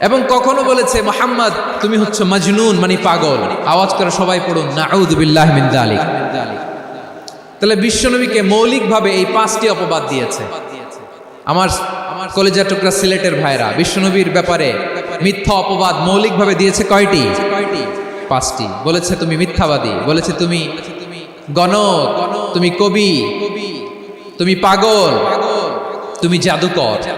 এবং কখনো বলেছে, মোহাম্মদ, তুমি হচ্ছে মজনুন মানে পাগল। আওয়াজ করে সবাই পড়ুন তাহলে বিশ্বনবীকে মৌলিকভাবে এই পাঁচটি অপবাদ দিয়েছে। আমার আমার টুকরা সিলেটের ভাইরা বিশ্বনবীর ব্যাপারে মিথ্যা অপবাদ মৌলিকভাবে দিয়েছে কয়টি কয়টি? পাঁচটি। বলেছে, তুমি মিথ্যাবাদী। বলেছে, তুমি গণক। তুমি কবি। তুমি পাগল। তুমি জাদুকর।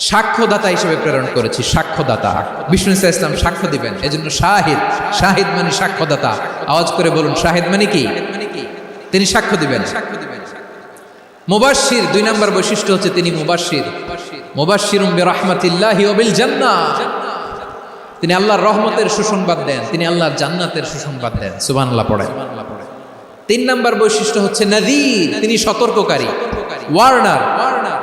সাক্ষ্যদাতা হিসেবে প্রেরণ করেছি, সাক্ষ্যদাতা। বিষ্ণু ইসা ইসলাম সাক্ষ্য দিবেন। এজন্য শাহিদ শাহিদ মানে সাক্ষ্যদাতা। আওয়াজ করে বলুন, শাহিদ মানে কি? তিনি সাক্ষ্য দিবেন। মুবাশির দুই নম্বর বৈশিষ্ট্য হচ্ছে তিনি মুবাশির মুবাশির রহমাতিল্লাহি ওবিল জান্নাহ তিনি আল্লাহর রহমতের সুসংবাদ দেন, তিনি আল্লাহর জান্নাতের সুসংবাদ দেন। সুবহানাল্লাহ পড়েন। তিন নম্বর বৈশিষ্ট্য হচ্ছে নদীর, তিনি সতর্ককারী। ওয়ার্নার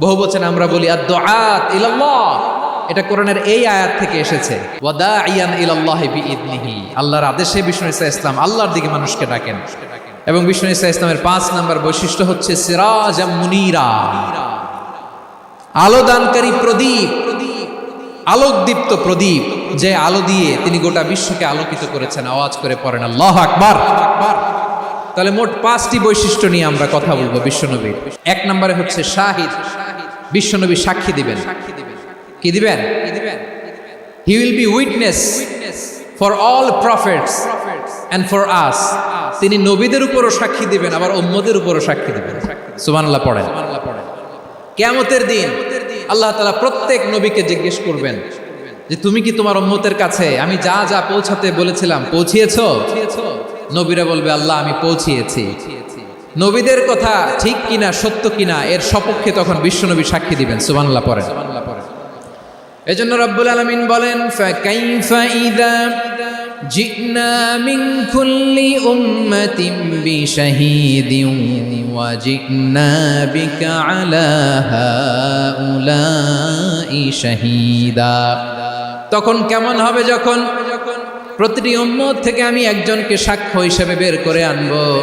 বহু বচন আমরা বলি আদ ইলাল্লাহ। এটা কোরআনের এই আয়াত থেকে এসেছে। আল্লাহর আদেশে বিষ্ণু ইসা ইসলাম আল্লাহর দিকে মানুষকে ডাকেন। এবং বিষ্ণু ইসা ইসলামের পাঁচ নম্বর বৈশিষ্ট্য হচ্ছে সিরাজ মুনিরা। আলো দানকারী প্রদীপ। আলোকদীপ্ত প্রদীপ, যে আলো দিয়ে তিনি গোটা বিশ্বকে আলোকিত করেছেন। আওয়াজ করে পড়েন, আল্লাহ আকবার। তাহলে মোট পাঁচটি বৈশিষ্ট্য নিয়ে আমরা কথা বলব বিশ্বনবীর। এক নম্বরে হচ্ছে শাহিদ। বিশ্বনবী সাক্ষী দিবেন। কি দিবেন? He will be witness for all prophets and for us তিনি নবীদের উপরও সাক্ষী দিবেন, আবার উম্মদের উপরও সাক্ষী দিবেন। সুবহানাল্লাহ পড়েন। কেয়ামতের দিন আল্লাহ তালা প্রত্যেক নবীকে জিজ্ঞেস করবেন যে, তুমি কি তোমার উম্মতের কাছে আমি যা যা পৌঁছাতে বলেছিলাম পৌঁছিয়েছো? নবীরা বলবে, আল্লাহ, আমি পৌঁছিয়েছি। নবীদের কথা ঠিক কিনা, সত্য কিনা, এর সপক্ষে তখন বিশ্বনবী সাক্ষী দিবেন। সুবহানাল্লাহ পড়েন। এজন্য রব্বুল আলামিন বলেন তখন কেমন হবে যখন প্রতিটি উম্মত থেকে আমি একজনকে সাক্ষ্য হিসেবে বের করে আনব।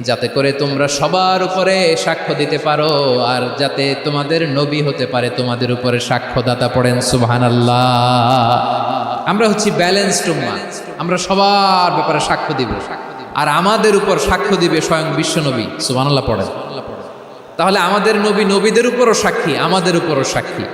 যাতে করে তোমরা সবার উপরে সাক্ষ্য দিতে পারো আর যাতে তোমাদের নবী হতে পারে, তোমাদের উপরে সাক্ষ্যদাতা পড়েন সুবহান আমরা হচ্ছি ব্যালেন্সড উম্মা। আমরা সবার ব্যাপারে সাক্ষ্য দিব। আর আমাদের উপর সাক্ষ্য দিবে স্বয়ং বিশ্ব নবী বিশ্বনবী সুবহানাল্লাহ পড়েন। তাহলে আমাদের নবী নবীদের উপরও সাক্ষী, আমাদের উপরও সাক্ষী।